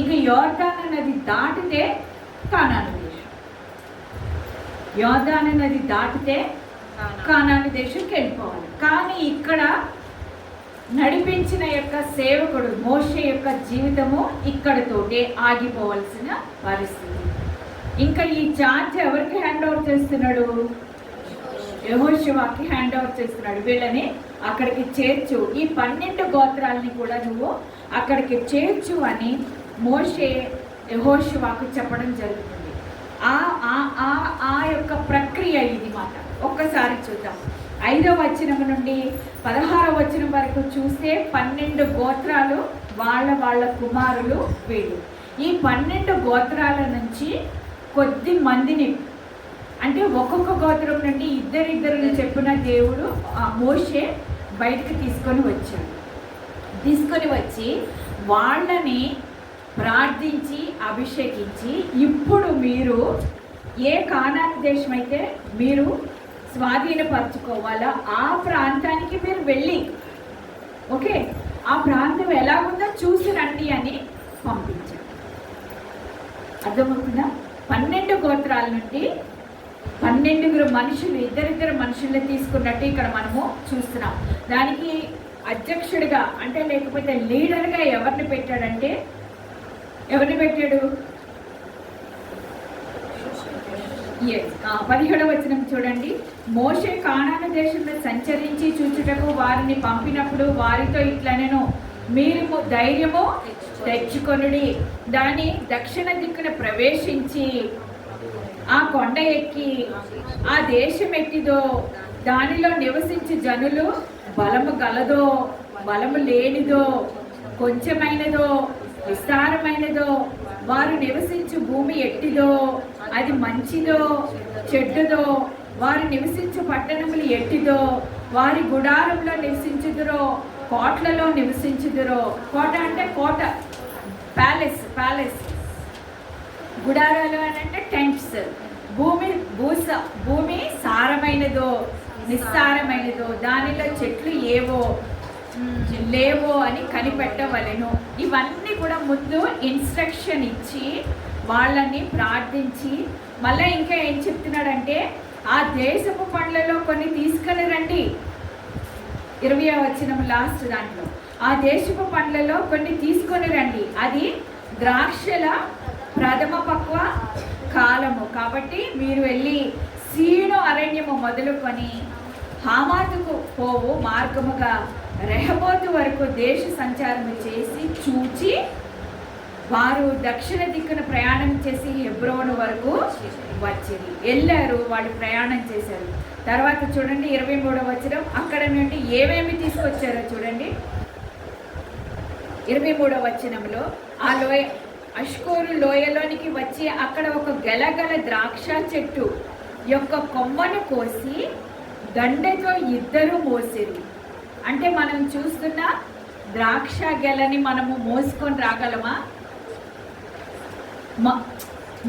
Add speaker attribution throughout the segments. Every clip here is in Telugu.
Speaker 1: ఇంకా యోర్దాన్ నది దాటితే కానాను దేశం. యోర్దాన్ నది దాటితే కానాను. దేశంకి వెళ్ళిపోవాలి కానీ ఇక్కడ నడిపించిన యొక్క సేవకుడు మోషే యొక్క జీవితము ఇక్కడతోటే ఆగిపోవలసిన పరిస్థితి. ఇంకా ఈ చార్జ్ ఎవరికి హ్యాండ్ ఓవర్ చేస్తున్నాడు? యహోశివాకి హ్యాండ్ ఓవర్ చేస్తున్నాడు. వీళ్ళని అక్కడికి చేర్చు. ఈ పన్నెండు గోత్రాలని కూడా నువ్వు అక్కడికి చేర్చు అని మోషే యహోశివాకు చెప్పడం జరుగుతుంది. ఆ ఆ ఆ ఆ యొక్క ప్రక్రియ ఇది మాట. ఒక్కసారి చూద్దాం. ఐదవ వచనం నుండి పదహారవ వచనం వరకు చూస్తే పన్నెండు గోత్రాలు వాళ్ళ వాళ్ళ కుమారులు వీళ్ళు. ఈ పన్నెండు గోత్రాల నుంచి కొద్ది మందిని అంటే ఒక్కొక్క గోత్రం నుండి ఇద్దరిద్దరిని చెప్పిన దేవుడు ఆ మోషే బయటకు తీసుకొని వచ్చాడు. తీసుకొని వచ్చి వాళ్ళని ప్రార్థించి అభిషేకించి ఇప్పుడు మీరు ఏ కానాని దేశం అయితే మీరు స్వాధీనపరచుకోవాలో ఆ ప్రాంతానికి మీరు వెళ్ళి ఓకే? ఆ ప్రాంతం ఎలా ఉందో చూసి రండి అని పంపించారు. అర్థమవుతుందా? పన్నెండు గోత్రాల నుండి పన్నెండుగురు మనుషులు ఇద్దరిద్దరు మనుషుల్ని తీసుకున్నట్టు ఇక్కడ మనము చూస్తున్నాం. దానికి అధ్యక్షుడిగా అంటే లేకపోతే లీడర్గా ఎవరిని పెట్టాడంటే ఎవరిని పెట్టాడు? పదిహేడవ వచనం చూడండి. మోషే కానాను దేశంలో సంచరించి చూచుటకు వారిని పంపినప్పుడు వారితో ఇట్లనెను మీరు ధైర్యము తెచ్చుకొనుడి. దాని దక్షిణ దిక్కున ప్రవేశించి ఆ కొండ ఎక్కి ఆ దేశం ఎట్టిదో దానిలో నివసించే జనులు బలము గలదో బలము లేనిదో కొంచెమైనదో విస్తారమైనదో వారు నివసించు భూమి ఎట్టిదో అది మంచిదో చెడ్డదో వారు నివసించు పట్టణములు ఎట్టిదో వారి గుడారంలో నివసించుదురో కోట్లలో నివసించుదురో. కోట అంటే కోట ప్యాలెస్ ప్యాలెస్. గుడారాలు అని అంటే టెంట్స్. భూమి భూస భూమి సారమైనదో నిస్సారమైనదో దానిలో చెట్లు ఏవో లేవో అని కనిపెట్టవలెను. ఇవన్నీ కూడా ముందు ఇన్స్ట్రక్షన్ ఇచ్చి వాళ్ళని ప్రార్థించి మళ్ళీ ఇంకా ఏం చెప్తున్నాడంటే ఆ దేశపు పండ్లలో కొన్ని తీసుకొని రండి. ఇరవై వచ్చిన లాస్ట్ దాంట్లో. ఆ దేశపు పండ్లలో కొన్ని తీసుకొని రండి. అది ద్రాక్షల ప్రథమ పక్వ కాలము. కాబట్టి మీరు వెళ్ళి సీను అరణ్యము మొదలుకొని హామాతుకు పోవు మార్గముగా రెహబోతు వరకు దేశ సంచారం చేసి చూచి వారు దక్షిణ దిక్కున ప్రయాణం చేసి హెబ్రోను వరకు వచ్చింది వెళ్ళారు వాళ్ళు ప్రయాణం చేశారు. తర్వాత చూడండి ఇరవై మూడవ వచ్చిన అక్కడ నుండి ఏమేమి తీసుకొచ్చారో చూడండి. ఇరవై మూడవ వచనంలో ఆ లోయ అష్కోరు లోయలోనికి వచ్చి అక్కడ ఒక గలగల ద్రాక్ష చెట్టు యొక్క కొమ్మను కోసి దండతో ఇద్దరు మోసిరు. అంటే మనం చూస్తున్న ద్రాక్ష గెలని మనము మోసుకొని రాగలమా?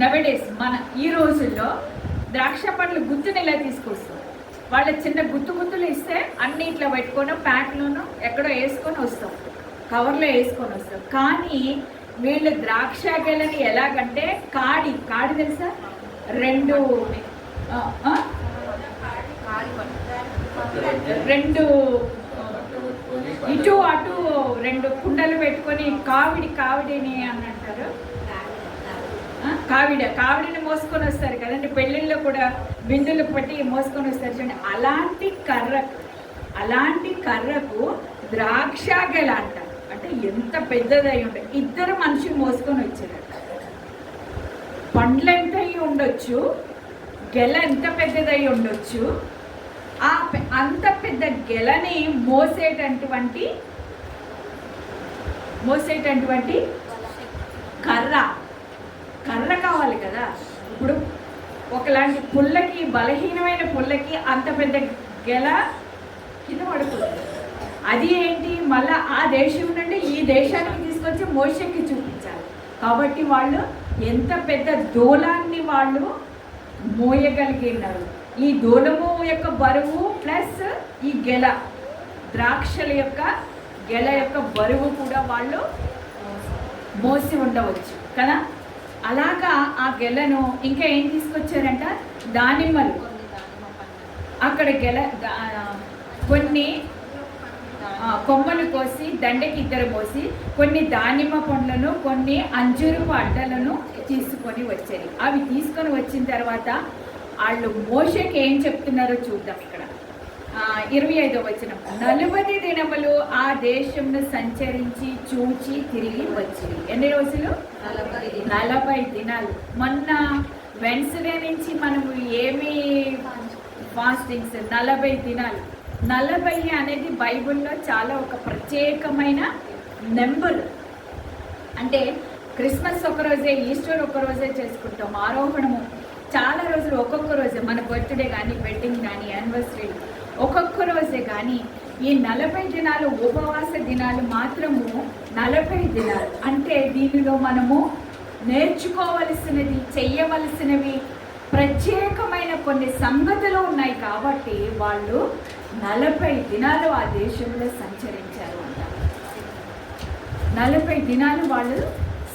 Speaker 1: నవడేస్ మన ఈ రోజుల్లో ద్రాక్ష పండ్లు గుత్తుని ఇలా తీసుకొస్తాం. వాళ్ళ చిన్న గుత్తు గుత్తులు ఇస్తే అన్ని ఇట్లా పెట్టుకొని ప్యాక్లోను ఎక్కడో వేసుకొని వస్తాం. కవర్లో వేసుకొని వస్తాం. కానీ వీళ్ళు ద్రాక్ష గెలని ఎలాగంటే కాడి కాడి తెలుసా? రెండు? రెండు ఇటు అటు రెండు కుండలు పెట్టుకొని కావిడి కావిడిని అని అంటారు కావిడ కావిడిని మోసుకొని వస్తారు కదండి. పెళ్ళిళ్ళలో కూడా బిందులు పట్టి మోసుకొని వస్తారు చూడండి. అలాంటి కర్రకు అలాంటి కర్రకు ద్రాక్ష గెల అంటారు అంటే ఎంత పెద్దదై ఉంటుంది ఇద్దరు మనుషులు మోసుకొని వచ్చారు. పండ్లు ఎంత అయి ఉండొచ్చు? గెల ఎంత పెద్దదై ఉండొచ్చు? ఆ పె- అంత పెద్ద గెలని మోసేటటువంటి మోసేటటువంటి కర్ర. కర్ర కావాలి కదా. ఇప్పుడు ఒకలాంటి పుల్లకి బలహీనమైన పుల్లకి అంత పెద్ద గెల కింద పడుతుంది. అది ఏంటి? మళ్ళా ఆ దేశం నుండి ఈ దేశానికి తీసుకొచ్చి మోషకి చూపించాలి. కాబట్టి వాళ్ళు ఎంత పెద్ద దూలాన్ని వాళ్ళు మోయగలిగినారు. ఈ దూడము యొక్క బరువు ప్లస్ ఈ గెల ద్రాక్షల యొక్క గెల యొక్క బరువు కూడా వాళ్ళు మోసి ఉండవచ్చు కదా? అలాగా ఆ గెలను ఇంకా ఏం తీసుకొచ్చారంట? దానిమ్మలు. అక్కడ గెల కొన్ని కొమ్మలు కోసి దండకి ఇద్దరు పోసి కొన్ని దానిమ్మ పండ్లను కొన్ని అంజూరపు అడ్డలను తీసుకొని వచ్చారు. అవి తీసుకొని వచ్చిన తర్వాత వాళ్ళు మోషకి ఏం చెప్తున్నారో చూద్దాం ఇక్కడ. ఇరవై ఐదో వచనం. నలుబై దినములు ఆ దేశంను సంచరించి చూచి తిరిగి వచ్చింది ఎన్ని రోజులు? నలభై దినాలు. మొన్న వెన్స్డే నుంచి మనము ఏమి ఫాస్టింగ్స్ నలభై దినాలు. నలభై అనేది బైబిల్లో చాలా ఒక ప్రత్యేకమైన నెంబర్. అంటే క్రిస్మస్ ఒక రోజే ఈస్టర్ ఒక రోజే చేసుకుంటాం ఆరోహణము చాలా రోజులు ఒక్కొక్క రోజే మన బర్త్డే కానీ వెడ్డింగ్ కానీ యానివర్సరీ ఒక్కొక్క రోజే కానీ ఈ నలభై దినాలు ఉపవాస దినాలు మాత్రము నలభై దినాలు. అంటే దీనిలో మనము నేర్చుకోవలసినది చెయ్యవలసినవి ప్రత్యేకమైన కొన్ని సంగతులు ఉన్నాయి కాబట్టి వాళ్ళు నలభై దినాలు ఆ దేశంలో సంచరించారు అంట. నలభై దినాలు వాళ్ళు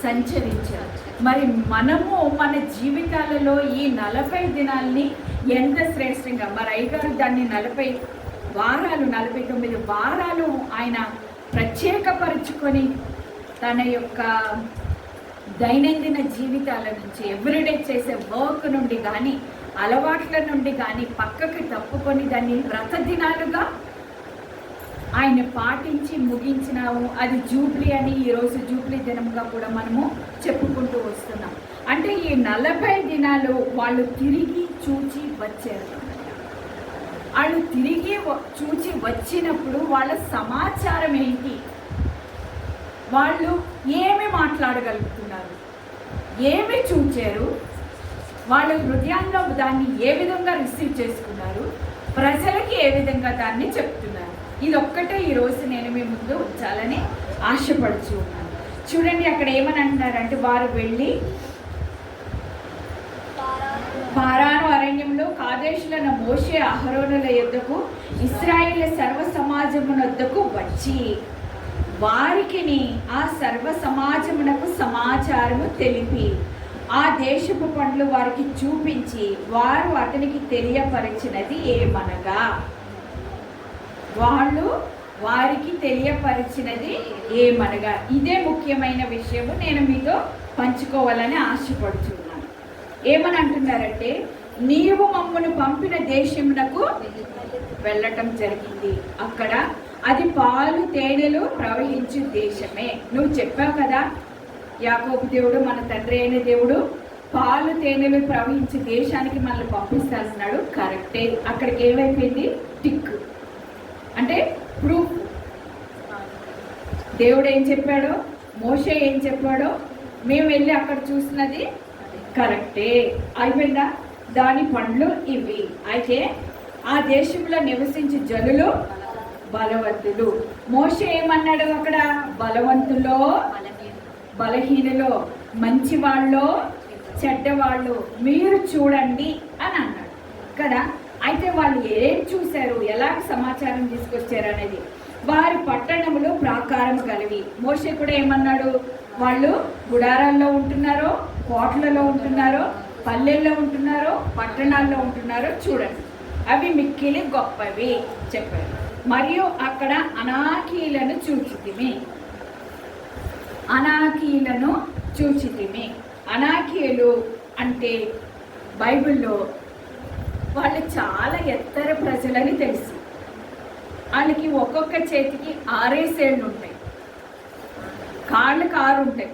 Speaker 1: సంచరించారు. మరి మనము మన జీవితాలలో ఈ నలభై దినాల్ని ఎంత శ్రేష్టంగా మరి అయ్యగారు దాన్ని నలభై వారాలు నలభై తొమ్మిది వారాలు ఆయన ప్రత్యేకపరుచుకొని తన యొక్క దైనందిన జీవితాల నుంచి ఎవ్రీడే చేసే వర్క్ నుండి కానీ అలవాట్ల నుండి కానీ పక్కకి తప్పుకొని దాన్ని వ్రత దినాలుగా ఆయన పాటించి ముగించినాము అది జూబ్లీ అని ఈరోజు జూబ్లీ దినంగా కూడా మనము చెప్పుకుంటూ వస్తున్నాం. అంటే ఈ నలభై దినాలు వాళ్ళు తిరిగి చూచి వచ్చారు. వాళ్ళు తిరిగి వ- చూచి వచ్చినప్పుడు వాళ్ళ సమాచారం ఏంటి? వాళ్ళు ఏమి మాట్లాడగలుగుతున్నారు? ఏమి చూచారు? వాళ్ళ హృదయాల్లో దాన్ని ఏ విధంగా రిసీవ్ చేసుకున్నారు? ప్రజలకి ఏ విధంగా దాన్ని చెప్తున్నారు? ఇది ఒక్కటే ఈరోజు నేను మీ ముందు ఉంచాలని ఆశపడుచు ఉన్నాను. చూడండి అక్కడ ఏమని అంటున్నారంటే వారు వెళ్ళి పారాను అరణ్యంలో కాదేశులైన మోషే అహరోనుల యొద్దకు ఇస్రాయిల్ సర్వ సమాజమునొద్దకు వచ్చి వారికిని ఆ సర్వ సమాజమునకు సమాచారము తెలిపి ఆ దేశపు పండ్లు వారికి చూపించి వారు అతనికి తెలియపరిచినది ఏమనగా? వాళ్ళు వారికి తెలియపరిచినది ఏమనగా ఇదే ముఖ్యమైన విషయము నేను మీతో పంచుకోవాలని ఆశపడుతున్నాను ఏమని అంటున్నారంటే నీవు మమ్మను పంపిన దేశమునకు వెళ్ళటం జరిగింది. అక్కడ అది పాలు తేనెలు ప్రవహించు దేశమే. నువ్వు చెప్పావు కదా యాకోబు దేవుడు మన తండ్రి అయిన దేవుడు పాలు తేనెలు ప్రవహించే దేశానికి మనల్ని పంపిస్తానన్నాడు. కరెక్టే. అక్కడికి ఏమైపోయింది? టిక్ అంటే ప్రూఫ్ దేవుడు ఏం చెప్పాడో? మోషే ఏం చెప్పాడో? మేము వెళ్ళి అక్కడ చూసినది కరెక్టే. అయిపోయిందా దాని పండ్లు ఇవి. అయితే ఆ దేశంలో నివసించే జనులు బలవంతులు. మోషే ఏమన్నాడు అక్కడ? బలవంతులో బలహీనలో మంచి వాళ్ళు చెడ్డవాళ్ళు. మీరు చూడండి అని అన్నాడు. కదా? అయితే వాళ్ళు ఏం చూశారు? ఎలాంటి సమాచారం తీసుకొచ్చారు అనేది వారి పట్టణములు ప్రాకారం కలివి మోషే కూడా ఏమన్నాడు? వాళ్ళు గుడారాల్లో ఉంటున్నారో కోట్లలో ఉంటున్నారో పల్లెల్లో ఉంటున్నారో పట్టణాల్లో ఉంటున్నారో చూడండి. అవి మిక్కిలి గొప్పవి చెప్పారు మరియు అక్కడ అనాకీలను చూచితిమి. అనాకీలను చూచితిమి. అనాకీయులు అంటే బైబిల్లో వాళ్ళు చాలా ఎత్తర ప్రజలని తెలుసు. వాళ్ళకి ఒక్కొక్క చేతికి ఆరేసేళ్ళు ఉంటాయి. కాళ్ళకి ఆరు ఉంటాయి.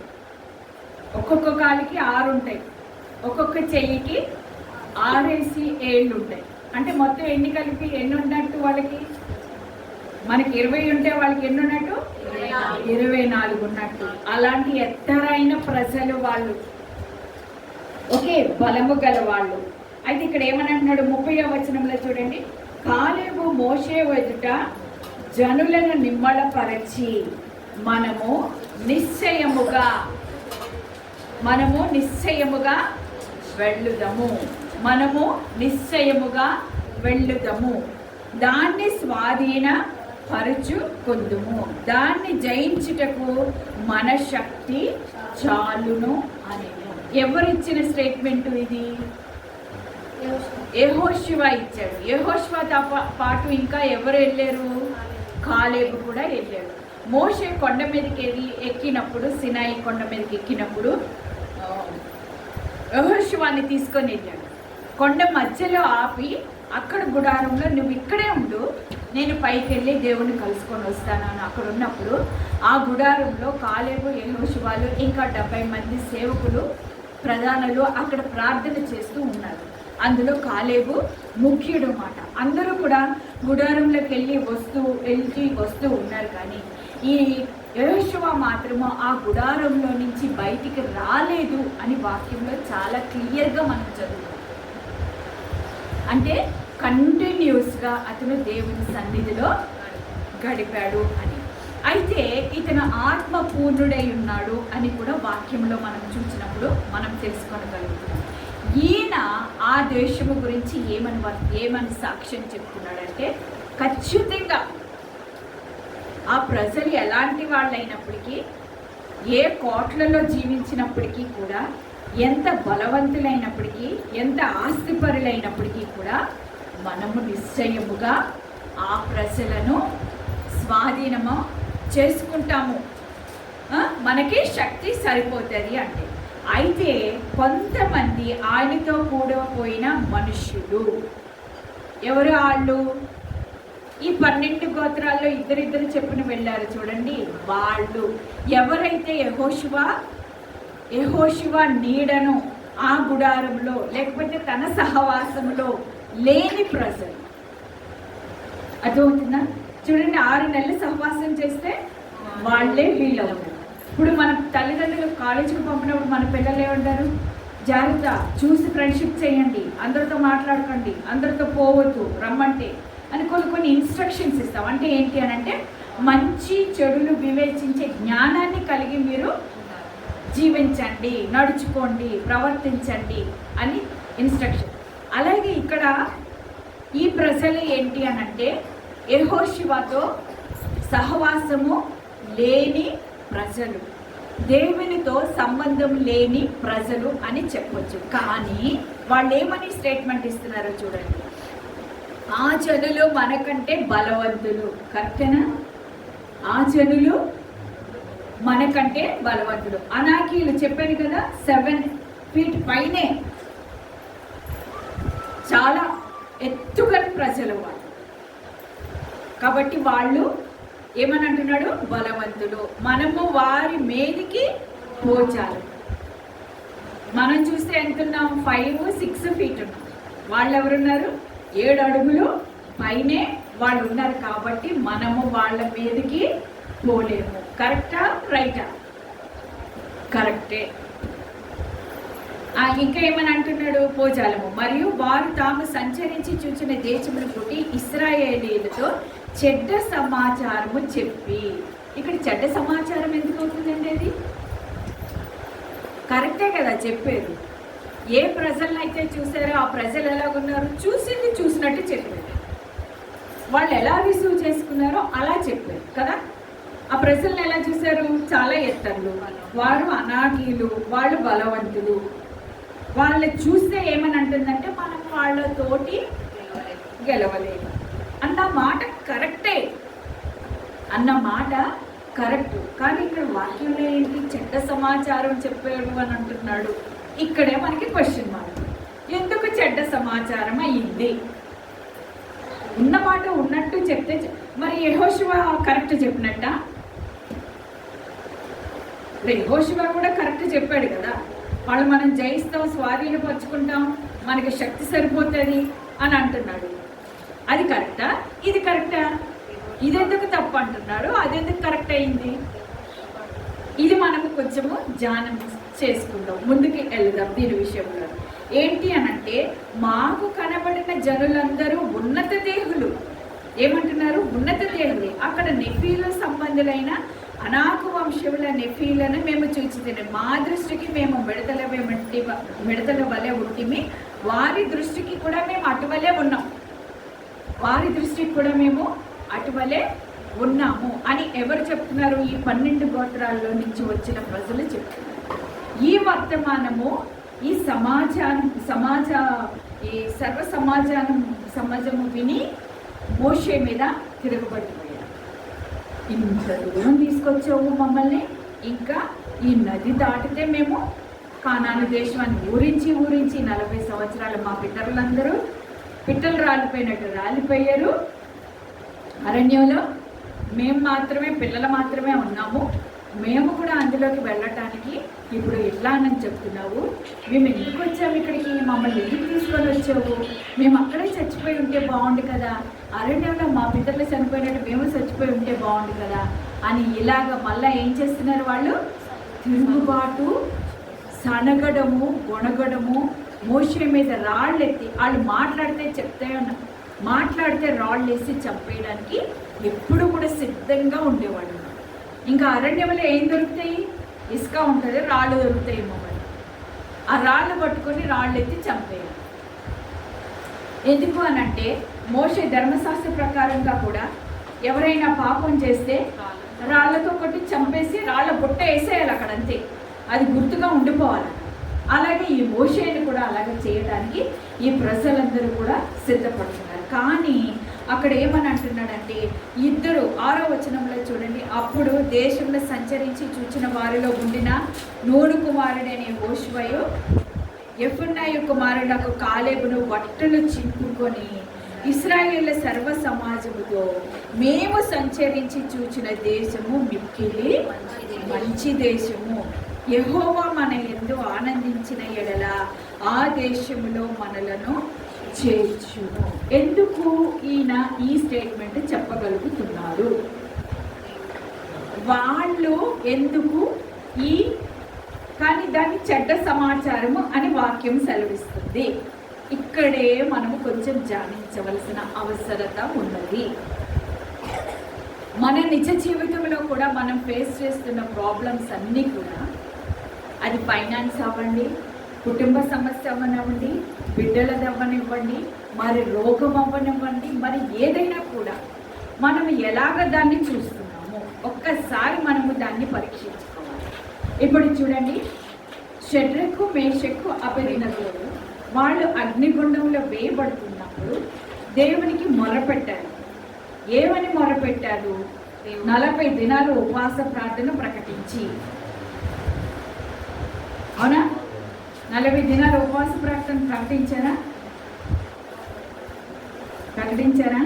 Speaker 1: ఒక్కొక్క కాలికి ఆరు ఉంటాయి. ఒక్కొక్క చెయ్యికి ఆరేసి ఏళ్ళు ఉంటాయి. అంటే మొత్తం ఎన్ని కలిపి ఎన్ని ఉన్నట్టు వాళ్ళకి? మనకి ఇరవై ఉంటే వాళ్ళకి ఎన్ని ఉన్నట్టు? ఇరవై నాలుగు ఉన్నట్టు. అలాంటి ఎత్తరైన ప్రజలు వాళ్ళు. ఒకే బలము గల వాళ్ళు అయితే ఇక్కడ ఏమనంటున్నాడు ముప్పై వచనంలో చూడండి. కాలేబు మోసే ఎదుట జనులను నిమ్మళపరచి మనము నిశ్చయముగా మనము నిశ్చయముగా వెళ్ళుదము. మనము నిశ్చయముగా వెళ్ళుదము. దాన్ని స్వాధీన పరచు కొందుము. దాన్ని జయించుటకు మన శక్తి చాలును అని ఎవరిచ్చిన స్టేట్మెంట్ ఇది? యహోశివ ఇచ్చాడు. యెహోషువతో పాటు ఇంకా ఎవరు వెళ్ళారు? కాలేబు కూడా వెళ్ళాడు. మోషే కొండ మీదకి వెళ్ళి ఎక్కినప్పుడు సినాయి కొండ మీదకి ఎక్కినప్పుడు యహోశివాన్ని తీసుకొని వెళ్ళాడు. కొండ మధ్యలో ఆపి అక్కడ గుడారంలో నువ్వు ఇక్కడే ఉండు నేను పైకి వెళ్ళి దేవుణ్ణి కలుసుకొని వస్తాను అని అక్కడ ఉన్నప్పుడు ఆ గుడారంలో కాలేబు యహోశివాలు ఇంకా డెబ్బై మంది సేవకులు ప్రధానులు అక్కడ ప్రార్థన చేస్తూ ఉన్నారు. అందులో కాలేబు ముఖ్యుడు మాట అందరూ కూడా గుడారంలోకి వెళ్ళి వస్తూ వెళ్ళి వస్తూ ఉన్నారు కానీ ఈ యెహోషువ మాత్రము ఆ గుడారంలో నుంచి బయటికి రాలేదు అని వాక్యంలో చాలా క్లియర్గా మనం చదువుతాం. అంటే కంటిన్యూస్గా అతను దేవుని సన్నిధిలో గడిపాడు అని. అయితే ఇతను ఆత్మ పూర్ణుడై ఉన్నాడు అని కూడా వాక్యంలో మనం చూసినప్పుడు మనం తెలుసుకోగలుగుతున్నాం ఈయన ఆ దేశము గురించి ఏమని ఏమని సాక్ష్యం చెప్తున్నాడంటే ఖచ్చితంగా ఆ ప్రజలు ఎలాంటి వాళ్ళైనప్పటికీ ఏ కోట్లలో జీవించినప్పటికీ కూడా ఎంత బలవంతులైనప్పటికీ ఎంత ఆస్తిపరులైనప్పటికీ కూడా మనము నిశ్చయముగా ఆ ప్రజలను స్వాధీనము చేసుకుంటాము. మనకి శక్తి సరిపోతుంది అంటే. అయితే కొంతమంది ఆయనతో కూడపోయిన మనుష్యులు. ఎవరు వాళ్ళు ఈ పన్నెండు గోత్రాల్లో ఇద్దరిద్దరు చెప్పున వెళ్ళారు చూడండి వాళ్ళు. ఎవరైతే యహోశివ యహోశివ నీడను ఆ గుడారంలో లేకపోతే తన సహవాసంలో లేని ప్రజలు. అర్థమవుతుందా? చూడండి ఆరు నెలలు సహవాసం చేస్తే వాళ్ళే వీళ్ళు అవుతారు ఇప్పుడు మన తల్లిదండ్రులు కాలేజీకి పంపినప్పుడు మన పిల్లలు ఏమంటారు? జాగ్రత్త చూసి ఫ్రెండ్షిప్ చేయండి. అందరితో మాట్లాడకండి. అందరితో పోవద్దు. రమ్మంటే అని కొన్ని కొన్ని ఇన్స్ట్రక్షన్స్ ఇస్తాం. అంటే ఏంటి అని అంటే మంచి చెడులు వివేచించే జ్ఞానాన్ని కలిగి మీరు జీవించండి నడుచుకోండి ప్రవర్తించండి అని ఇన్స్ట్రక్షన్ అలాగే ఇక్కడ ఈ ప్రజలు ఏంటి అని అంటే యహోశివాతో సహవాసము లేని ప్రజలు. దేవునితో సంబంధం లేని ప్రజలు అని చెప్పొచ్చు. కానీ వాళ్ళు ఏమని స్టేట్మెంట్ ఇస్తున్నారో చూడండి. ఆ జనులు మనకంటే బలవంతులు. కరెక్టేనా? ఆ జనులు మనకంటే బలవంతుడు అనాకీలు చెప్పాను కదా సెవెన్ ఫీట్ పైనే. చాలా ఎత్తుగని ప్రజలు వాళ్ళు. కాబట్టి వాళ్ళు ఏమని అంటున్నాడు బలవంతులు. మనము వారి మీదికి పోచాలి. మనం చూస్తే ఎంత ఉన్నాం ఫైవ్ సిక్స్ ఫీట్ ఉన్నాం. వాళ్ళు ఎవరున్నారు ఏడు అడుగులు పైనే వాళ్ళు ఉన్నారు కాబట్టి మనము వాళ్ళ మీదకి పోలేము. కరెక్టా? రైటా? కరెక్టే. ఇంకా ఏమని అంటున్నాడు? పోజాలము. మరియు వారు తాము సంచరించి చూచిన దేశమును పుట్టి ఇస్రాయేలీలతో చెడ్డ సమాచారము చెప్పి. ఇక్కడ చెడ్డ సమాచారం ఎందుకు అవుతుందండి అది? కరెక్టే కదా చెప్పేది. ఏ ప్రజలను అయితే చూసారో ఆ ప్రజలు ఎలాగున్నారు? చూసింది చూసినట్టు చెప్పారు వాళ్ళు ఎలా రిసీవ్ చేసుకున్నారో అలా చెప్పారు కదా? ఆ ప్రజలను ఎలా చూశారు? చాలా ఎత్తర్లు. వారు అనాకీలు వాళ్ళు బలవంతులు. వాళ్ళని చూస్తే ఏమని అంటుందంటే మనం వాళ్ళతోటి గెలవలేము. అన్న మాట కరెక్టే. అన్న మాట కరెక్ట్. కానీ ఇక్కడ వాక్యంలో ఏంటి? చెడ్డ సమాచారం చెప్పాడు అని అంటున్నాడు. ఇక్కడే మనకి క్వశ్చన్ మార్క్ ఎందుకు చెడ్డ సమాచారం అయ్యింది? ఉన్న మాట ఉన్నట్టు చెప్తే మరి యహోశివ కరెక్ట్ చెప్పినట్ట? యహోశివ కూడా కరెక్ట్ చెప్పాడు కదా. వాళ్ళు మనం జయిస్తాం స్వాధీనపరుచుకుంటాం మనకి శక్తి సరిపోతుంది అని అంటున్నాడు. అది కరెక్టా? ఇది కరెక్టా? ఇది ఎందుకు తప్పు అంటున్నాడు? అది ఎందుకు కరెక్ట్ అయింది? ఇది మనము కొంచెము ధ్యానం చేసుకుందాం. ముందుకు వెళ్దాం దీని విషయంలో. ఏంటి అనంటే మాకు కనబడిన జనులందరూ ఉన్నత దేహులు. ఏమంటున్నారు? ఉన్నత దేహులే. అక్కడ నెఫీల సంబంధులైన అనాకు వంశముల నెఫీలను మేము చూచి మా దృష్టికి మేము మిడతల వెంటి మిడతల వలె ఉంటిమి. వారి దృష్టికి కూడా మేము అటువలే ఉన్నాం. వారి దృష్టికి కూడా మేము అటువలే ఉన్నాము అని ఎవరు చెప్తున్నారు? ఈ పన్నెండు గోత్రాల్లో నుంచి వచ్చిన ప్రజలు చెప్తున్నారు. ఈ వర్తమానము ఈ సమాజాన్ని సమాజ ఈ సర్వ సమాజానం సమాజము విని మోషే మీద తిరగబడిపోయారు ఇంత దూరం తీసుకొచ్చావు మమ్మల్ని. ఇంకా ఈ నది దాటితే మేము కానాను దేశాన్ని ఊరించి ఊరించి నలభై సంవత్సరాలు మా పితరులందరూ పిట్టలు రాలిపోయినట్టు రాలిపోయారు. అరణ్యంలో మేము మాత్రమే పిల్లలు మాత్రమే ఉన్నాము. మేము కూడా అందులోకి వెళ్ళటానికి ఇప్పుడు ఎట్లా అని చెప్తున్నావు? మేము ఎందుకు వచ్చాము ఇక్కడికి? మమ్మల్ని ఎందుకు తీసుకొని వచ్చావు? మేము అక్కడే చచ్చిపోయి ఉంటే బాగుండు కదా. అరణ్యంలో మా పితరులు చనిపోయినట్టు మేము చచ్చిపోయి ఉంటే బాగుండు కదా అని ఇలాగ మళ్ళీ ఏం చేస్తున్నారు వాళ్ళు? తిరుగుబాటు సనగడము గొనగడము మోసే మీద రాళ్ళెత్తి వాళ్ళు మాట్లాడితే చెప్తే మాట్లాడితే రాళ్ళు వేసి చంపేయడానికి ఎప్పుడు కూడా సిద్ధంగా ఉండేవాళ్ళు. ఇంకా అరణ్యంలో ఏం దొరుకుతాయి? ఇసుక ఉంటుంది రాళ్ళు దొరుకుతాయి మమ్మల్ని ఆ రాళ్ళు పట్టుకొని రాళ్ళు ఎత్తి చంపేయాలి. ఎందుకు అని అంటే మోషే ధర్మశాస్త్ర ప్రకారంగా కూడా ఎవరైనా పాపం చేస్తే రాళ్ళతో కొట్టి చంపేసి రాళ్ళ బుట్ట వేసేయాలి అక్కడ అంతే. అది గుర్తుగా ఉండిపోవాలి. అలాగే ఈ మోషేని కూడా అలాగే చేయడానికి ఈ ప్రజలందరూ కూడా సిద్ధపడుతున్నారు. కానీ అక్కడ ఏమని అంటున్నాడంటే ఇద్దరు ఆరో వచనంలో చూడండి. అప్పుడు దేశంలో సంచరించి చూచిన వారిలో ఉండిన నూను కుమారుడనే ఓషువయో ఎఫున్నాయు కుమారుడకు కాలేబును బట్టలు చింపుకొని ఇస్రాయేళ్ళ సర్వ సమాజముతో మేము సంచరించి చూచిన దేశము మిక్కిలి మంచి దేశము. యహోవా మన ఎందు ఆనందించిన ఎడల ఆ దేశంలో మనలను చేర్చును ఎందుకు ఈయన ఈ స్టేట్మెంట్ చెప్పగలుగుతున్నారు? వాళ్ళు ఎందుకు ఈ కానీ దాన్ని చెడ్డ సమాచారము అని వాక్యం సెలవిస్తుంది. ఇక్కడే మనము కొంచెం ధ్యానించవలసిన అవసరత ఉన్నది. మన నిజ జీవితంలో కూడా మనం ఫేస్ చేస్తున్న ప్రాబ్లమ్స్ అన్నీ కూడా అది ఫైనాన్స్ అవ్వండి కుటుంబ సమస్య అవ్వనివ్వండి బిడ్డలది అవ్వనివ్వండి మరి రోగం అవ్వనివ్వండి మరి ఏదైనా కూడా మనం ఎలాగ దాన్ని చూస్తున్నాము ఒక్కసారి మనము దాన్ని పరీక్షించాలి ఇప్పుడు చూడండి. షడ్రకు మేషకు అపరినగోడు వాళ్ళు అగ్నిగుండంలో వేయబడుతున్నప్పుడు దేవునికి మొరపెట్టారు. ఏమని మొరపెట్టారు? నలభై దినాలు ఉపవాస ప్రార్థన ప్రకటించి. అవునా? నలభై దినాలు ఉపవాస ప్రార్థన ప్రకటించారా? ప్రకటించారా?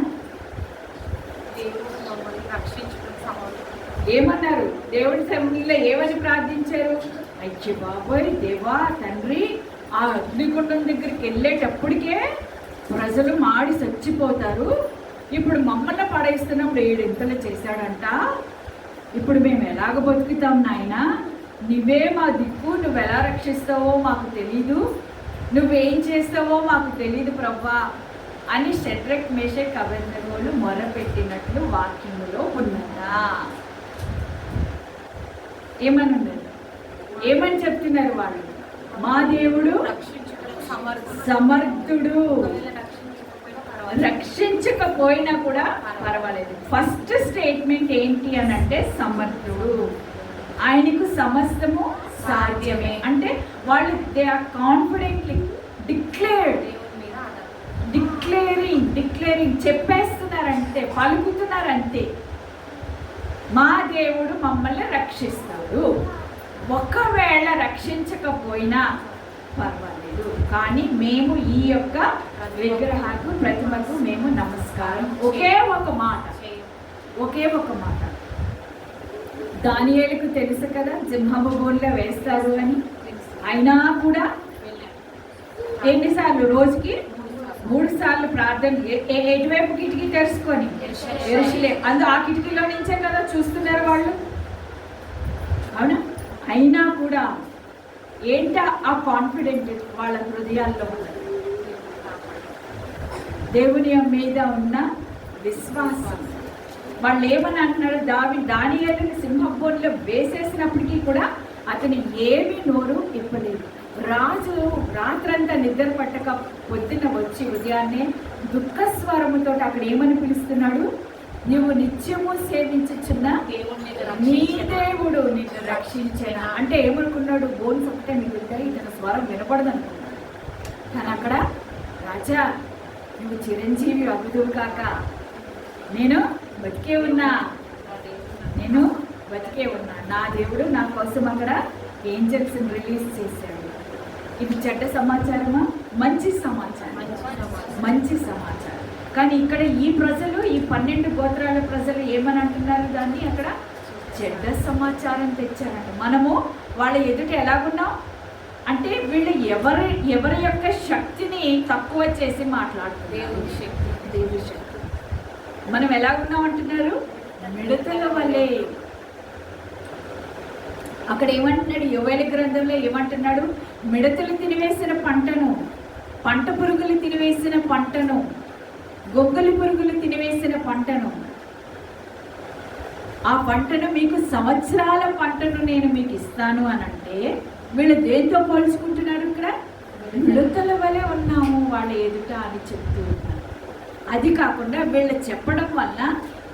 Speaker 1: ఏమన్నారు? దేవుడి సన్నిధిలో ఏమని ప్రార్థించారు? అయ్యో బాబోయ్ దేవా తండ్రి ఆ అగ్నిగుండం దగ్గరికి వెళ్ళేటప్పటికే ప్రజలు మాడి చచ్చిపోతారు. ఇప్పుడు మమ్మల్ని పడేస్తున్నప్పుడు ఏడింతలు చేశాడంట. ఇప్పుడు మేము ఎలాగ బతుకుతాం నాయన? నువ్వే మా దిక్కు నువ్వు ఎలా రక్షిస్తావో మాకు తెలీదు. నువ్వేం చేస్తావో మాకు తెలీదు ప్రవ్వా అని షెడ్రక్ మేషక్ అభ్యర్థగోలు మొరపెట్టినట్లు వాక్యములో ఉన్నదా? ఏమని ఏమని చెప్తున్నారు వాళ్ళు? మా దేవుడు
Speaker 2: సమర్థుడు. రక్షించకపోయినా
Speaker 1: కూడా పర్వాలేదు. ఫస్ట్ స్టేట్మెంట్ ఏంటి అని అంటే సమర్థుడు. ఆయనకు సమస్తము సాధ్యమే. అంటే వాళ్ళు they are confidently declared declaring declaring చెప్పేస్తున్నారంతే పలుకుతున్నారంతే మా దేవుడు మమ్మల్ని రక్షిస్తాడు. ఒకవేళ రక్షించకపోయినా పర్వాలేదు. కానీ మేము ఈ యొక్క విగ్రహాలకు ప్రతిమకు మేము నమస్కారం. ఒకే ఒక మాట. ఒకే ఒక మాట. దానియేలుకు తెలుసు కదా సింహబోన్లో వేస్తారు అని.
Speaker 2: తెలుసు.
Speaker 1: అయినా కూడా ఎన్నిసార్లు రోజుకి
Speaker 2: మూడు సార్లు.
Speaker 1: ప్రార్థన ఎటువైపు కిటికీ తెరుచుకొని? ఎరుసలే అందు ఆ కిటికీలో నుంచే కదా చూస్తున్నారు వాళ్ళు. అవునా? అయినా కూడా ఏంటా ఆ కాన్ఫిడెంట్ వాళ్ళ హృదయాల్లో ఉన్నది? దేవుని మీద ఉన్న విశ్వాసం. వాళ్ళు ఏమని అంటున్నారు? దావి దానియాలను సింహబోన్లో వేసేసినప్పటికీ కూడా అతను ఏమీ నోరు ఇప్పలేదు. రాజు రాత్రంతా నిద్ర పట్టక పొద్దున వచ్చి ఉదయాన్నే దుఃఖ స్వరముతో అక్కడ ఏమని పిలుస్తున్నాడు? నువ్వు నిత్యము సేవించుచున్న నీ. దేవుడు నిన్ను రక్షించిన అంటే ఏమనుకున్నాడు? బోన్స్ ఒకటే మిగులుతాయి ఇతని స్వరం వినపడదు అనుకున్నాడు. కానీ అక్కడ రాజా నువ్వు చిరంజీవి అగుదువు కాక నేను బతికే ఉన్నా. నేను బతికే ఉన్నా నా దేవుడు నా కోసం అక్కడ ఏంజల్స్ రిలీజ్ చేశాడు. ఇది చెడ్డ సమాచారమా? మంచి సమాచారం.
Speaker 2: మంచి సమాచారం.
Speaker 1: మంచి సమాచారం. కానీ ఇక్కడ ఈ ప్రజలు ఈ పన్నెండు గోత్రాల ప్రజలు ఏమని అంటున్నారు దాన్ని? అక్కడ చెడ్డ సమాచారం తెచ్చారంట. మనము వాళ్ళ ఎదుట ఎలాగున్నాం? అంటే వీళ్ళు ఎవరి ఎవరి యొక్క శక్తిని తక్కువ చేసి మాట్లాడుతున్నారు.
Speaker 2: దేవుని శక్తి.
Speaker 1: దేవుడి శక్తి. మనం ఎలాగున్నాం అంటున్నారు? మిడతల వల్లే అక్కడ ఏమంటున్నాడు? యువైల గ్రంథంలో ఏమంటున్నాడు? మిడతలు తినివేసిన పంటను పంట పురుగులు తినివేసిన పంటను గొంగలి పురుగులు తినివేసిన పంటను ఆ పంటను మీకు సంవత్సరాల పంటను నేను మీకు ఇస్తాను అని అంటే వీళ్ళు దేంతో పోల్చుకుంటున్నారు ఇక్కడ? మిడతల వలె ఉన్నాము వాళ్ళ ఎదుట అని చెప్తూ ఉన్నారు. అది కాకుండా వీళ్ళు చెప్పడం వల్ల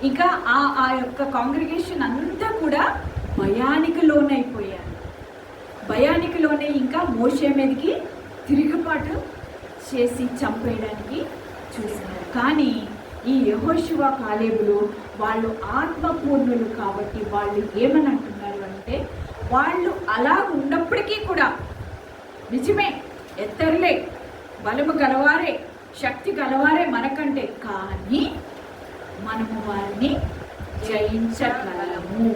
Speaker 1: ఇంకా ఆ ఆ యొక్క కాంగ్రిగేషన్ అంతా కూడా భయానికి లోనైపోయారు భయానికి లోనే ఇంకా మోసే మీదకి తిరుగుబాటు చేసి చంపేయడానికి చూసినారు కానీ ఈ యహోశివ కాలేబులు వాళ్ళు ఆత్మపూర్ణులు కాబట్టి వాళ్ళు ఏమని అంటున్నారు అంటే వాళ్ళు అలా ఉన్నప్పటికీ కూడా నిజమే ఎత్తరులే బలము గలవారే శక్తి గలవారే మనకంటే. కానీ మనము వారిని జయించగలము